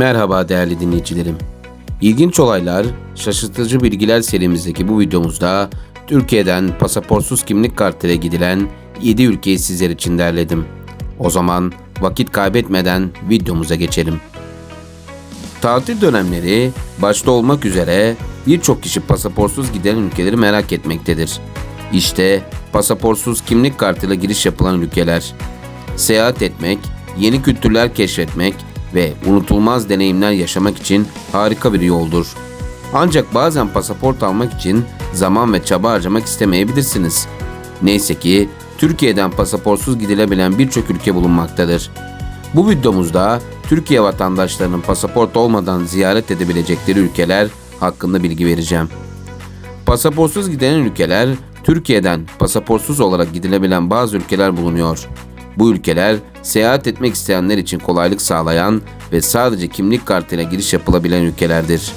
Merhaba değerli dinleyicilerim. İlginç olaylar, şaşırtıcı bilgiler serimizdeki bu videomuzda Türkiye'den pasaportsuz kimlik kartıyla gidilen 7 ülkeyi sizler için derledim. O zaman vakit kaybetmeden videomuza geçelim. Tatil dönemleri başta olmak üzere birçok kişi pasaportsuz giden ülkeleri merak etmektedir. İşte pasaportsuz kimlik kartıyla giriş yapılan ülkeler. Seyahat etmek, yeni kültürler keşfetmek ve unutulmaz deneyimler yaşamak için harika bir yoldur. Ancak bazen pasaport almak için zaman ve çaba harcamak istemeyebilirsiniz. Neyse ki Türkiye'den pasaportsuz gidilebilen birçok ülke bulunmaktadır. Bu videomuzda Türkiye vatandaşlarının pasaport olmadan ziyaret edebilecekleri ülkeler hakkında bilgi vereceğim. Pasaportsuz giden ülkeler, Türkiye'den pasaportsuz olarak gidilebilen bazı ülkeler bulunuyor. Bu ülkeler seyahat etmek isteyenler için kolaylık sağlayan ve sadece kimlik kartıyla giriş yapılabilen ülkelerdir.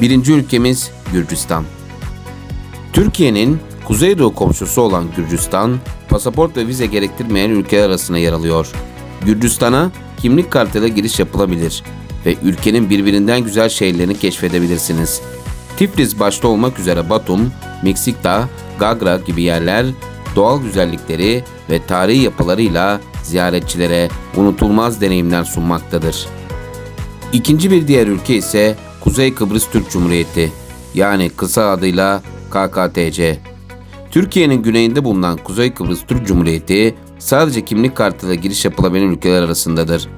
Birinci ülkemiz Gürcistan. Türkiye'nin kuzeydoğu komşusu olan Gürcistan, pasaport ve vize gerektirmeyen ülkeler arasında yer alıyor. Gürcistan'a kimlik kartıyla giriş yapılabilir ve ülkenin birbirinden güzel şehirlerini keşfedebilirsiniz. Tiflis başta olmak üzere Batum, Meksik'ta, Gagra gibi yerler doğal güzellikleri ve tarihi yapılarıyla ziyaretçilere unutulmaz deneyimler sunmaktadır. İkinci bir diğer ülke ise Kuzey Kıbrıs Türk Cumhuriyeti yani kısa adıyla KKTC. Türkiye'nin güneyinde bulunan Kuzey Kıbrıs Türk Cumhuriyeti sadece kimlik kartıyla giriş yapılabilen ülkeler arasındadır.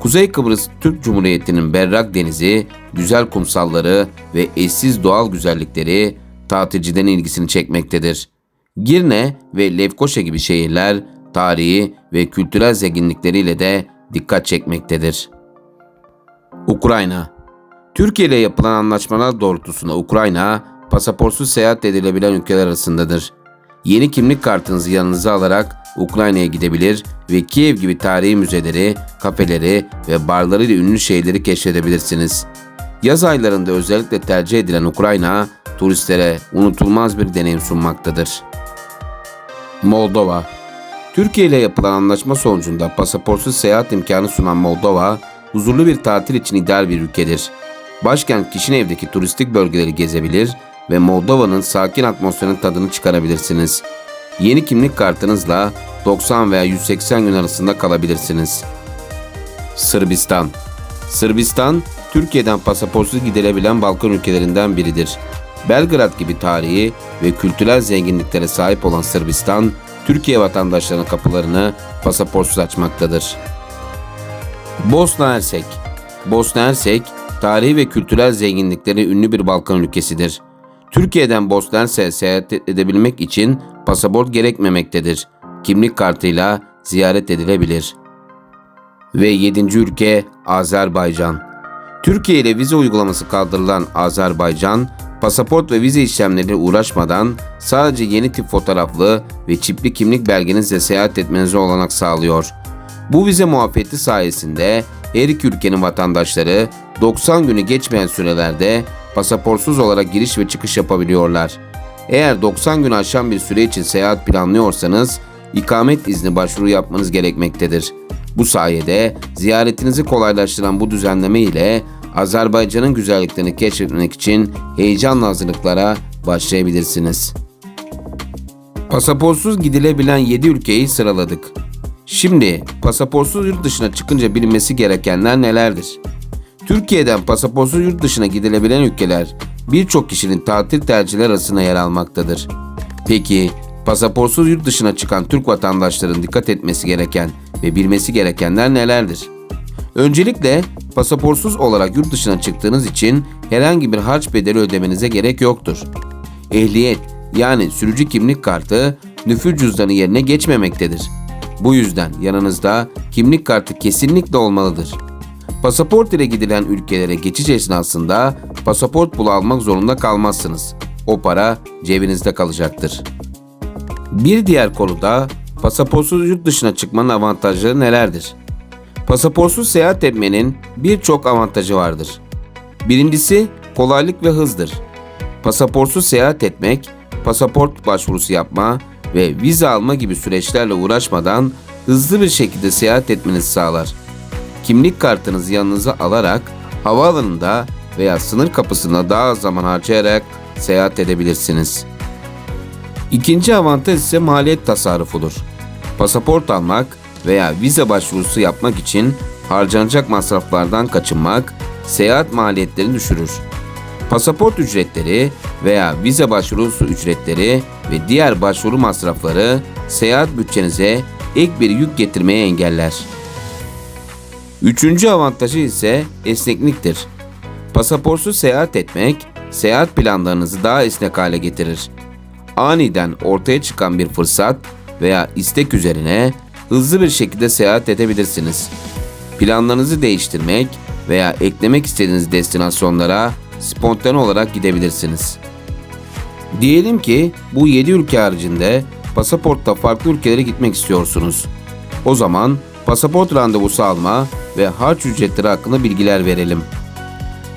Kuzey Kıbrıs Türk Cumhuriyeti'nin berrak denizi, güzel kumsalları ve eşsiz doğal güzellikleri tatilciden ilgisini çekmektedir. Girne ve Lefkoşa gibi şehirler tarihi ve kültürel zenginlikleriyle de dikkat çekmektedir. Ukrayna Türkiye ile yapılan anlaşmalar doğrultusunda Ukrayna, pasaportsuz seyahat edilebilen ülkeler arasındadır. Yeni kimlik kartınızı yanınıza alarak Ukrayna'ya gidebilir ve Kiev gibi tarihi müzeleri, kafeleri ve barları ile ünlü şehirleri keşfedebilirsiniz. Yaz aylarında özellikle tercih edilen Ukrayna, turistlere unutulmaz bir deneyim sunmaktadır. Moldova Türkiye ile yapılan anlaşma sonucunda pasaportsuz seyahat imkanı sunan Moldova, huzurlu bir tatil için ideal bir ülkedir. Başkent Kişinev'deki turistik bölgeleri gezebilir ve Moldova'nın sakin atmosferinin tadını çıkarabilirsiniz. Yeni kimlik kartınızla 90 veya 180 gün arasında kalabilirsiniz. Sırbistan Sırbistan, Türkiye'den pasaportsuz gidilebilen Balkan ülkelerinden biridir. Belgrad gibi tarihi ve kültürel zenginliklere sahip olan Sırbistan, Türkiye vatandaşlarının kapılarını pasaportsuz açmaktadır. Bosna Hersek Bosna Hersek, tarihi ve kültürel zenginlikleri ünlü bir Balkan ülkesidir. Türkiye'den Bosna Hersek'e seyahat edebilmek için pasaport gerekmemektedir. Kimlik kartıyla ziyaret edilebilir. Ve 7. ülke Azerbaycan. Türkiye ile vize uygulaması kaldırılan Azerbaycan, pasaport ve vize işlemleriyle uğraşmadan sadece yeni tip fotoğraflı ve çipli kimlik belgenizle seyahat etmenize olanak sağlıyor. Bu vize muafiyeti sayesinde her iki ülkenin vatandaşları 90 günü geçmeyen sürelerde pasaportsuz olarak giriş ve çıkış yapabiliyorlar. Eğer 90 gün aşan bir süre için seyahat planlıyorsanız ikamet izni başvuru yapmanız gerekmektedir. Bu sayede ziyaretinizi kolaylaştıran bu düzenleme ile Azerbaycan'ın güzelliklerini keşfetmek için heyecanla hazırlıklara başlayabilirsiniz. Pasaportsuz gidilebilen 7 ülkeyi sıraladık. Şimdi pasaportsuz yurt dışına çıkınca bilinmesi gerekenler nelerdir? Türkiye'den pasaportsuz yurt dışına gidilebilen ülkeler birçok kişinin tatil tercihleri arasında yer almaktadır. Peki pasaportsuz yurt dışına çıkan Türk vatandaşların dikkat etmesi gereken ve bilmesi gerekenler nelerdir? Öncelikle pasaportsuz olarak yurt dışına çıktığınız için herhangi bir harç bedeli ödemenize gerek yoktur. Ehliyet yani sürücü kimlik kartı nüfus cüzdanı yerine geçmemektedir. Bu yüzden yanınızda kimlik kartı kesinlikle olmalıdır. Pasaport ile gidilen ülkelere geçiş esnasında pasaport pulu almak zorunda kalmazsınız. O para cebinizde kalacaktır. Bir diğer konuda pasaportsuz yurt dışına çıkmanın avantajları nelerdir? Pasaportsuz seyahat etmenin birçok avantajı vardır. Birincisi kolaylık ve hızdır. Pasaportsuz seyahat etmek, pasaport başvurusu yapma ve vize alma gibi süreçlerle uğraşmadan hızlı bir şekilde seyahat etmenizi sağlar. kimlik kartınızı yanınıza alarak havaalanında veya sınır kapısında daha az zaman harcayarak seyahat edebilirsiniz. İkinci avantaj ise maliyet tasarrufudur. Pasaport almak veya vize başvurusu yapmak için harcanacak masraflardan kaçınmak seyahat maliyetlerini düşürür. Pasaport ücretleri veya vize başvurusu ücretleri ve diğer başvuru masrafları seyahat bütçenize ek bir yük getirmeye engeller. Üçüncü avantajı ise esnekliktir. Pasaportsuz seyahat etmek, seyahat planlarınızı daha esnek hale getirir. Aniden ortaya çıkan bir fırsat veya istek üzerine hızlı bir şekilde seyahat edebilirsiniz. Planlarınızı değiştirmek veya eklemek istediğiniz destinasyonlara spontane olarak gidebilirsiniz. Diyelim ki bu 7 ülke haricinde pasaportta farklı ülkelere gitmek istiyorsunuz. O zaman pasaport randevusu alma ve harç ücretleri hakkında bilgiler verelim.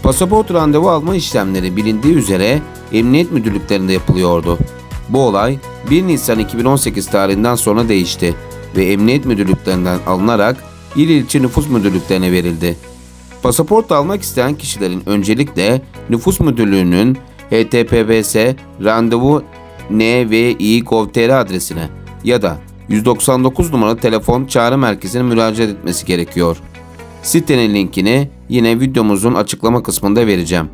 Pasaport randevu alma işlemleri bilindiği üzere emniyet müdürlüklerinde yapılıyordu. Bu olay 1 Nisan 2018 tarihinden sonra değişti ve emniyet müdürlüklerinden alınarak il ilçe nüfus müdürlüklerine verildi. Pasaport almak isteyen kişilerin öncelikle nüfus müdürlüğünün https randevu nvi.gov.tr adresine ya da 199 numaralı telefon çağrı merkezine müracaat etmesi gerekiyor. Sitenin linkini yine videomuzun açıklama kısmında vereceğim.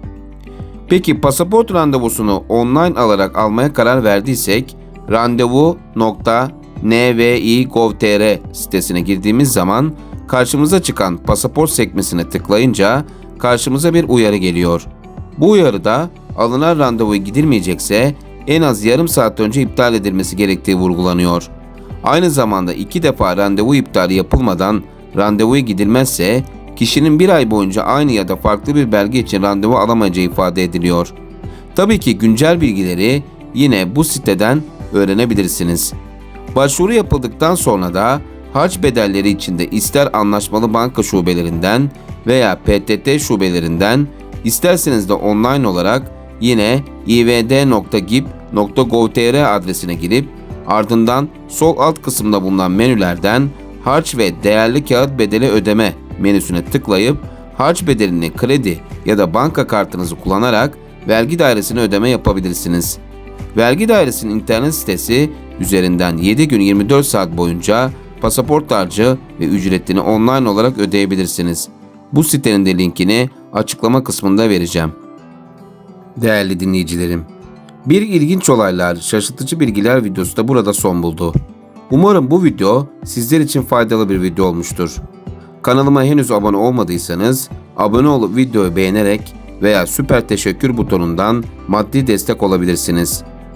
Peki pasaport randevusunu online alarak almaya karar verdiysek randevu.nvi.gov.tr sitesine girdiğimiz zaman karşımıza çıkan pasaport sekmesine tıklayınca karşımıza bir uyarı geliyor. Bu uyarıda alınan randevu gidilmeyecekse en az yarım saat önce iptal edilmesi gerektiği vurgulanıyor. Aynı zamanda iki defa randevu iptali yapılmadan randevuya gidilmezse kişinin bir ay boyunca aynı ya da farklı bir belge için randevu alamayacağı ifade ediliyor. Tabii ki güncel bilgileri yine bu siteden öğrenebilirsiniz. Başvuru yapıldıktan sonra da harç bedelleri içinde ister anlaşmalı banka şubelerinden veya PTT şubelerinden isterseniz de online olarak yine ivd.gip.gov.tr adresine girip ardından sol alt kısımda bulunan menülerden harç ve değerli kağıt bedeli ödeme menüsüne tıklayıp harç bedelini kredi ya da banka kartınızı kullanarak vergi dairesine ödeme yapabilirsiniz. Vergi dairesinin internet sitesi üzerinden 7 gün 24 saat boyunca pasaport harcı ve ücretini online olarak ödeyebilirsiniz. Bu sitenin de linkini açıklama kısmında vereceğim. Değerli dinleyicilerim, bir ilginç olaylar, şaşırtıcı bilgiler videosu da burada son buldu. Umarım bu video sizler için faydalı bir video olmuştur. Kanalıma henüz abone olmadıysanız abone olup videoyu beğenerek veya süper teşekkür butonundan maddi destek olabilirsiniz.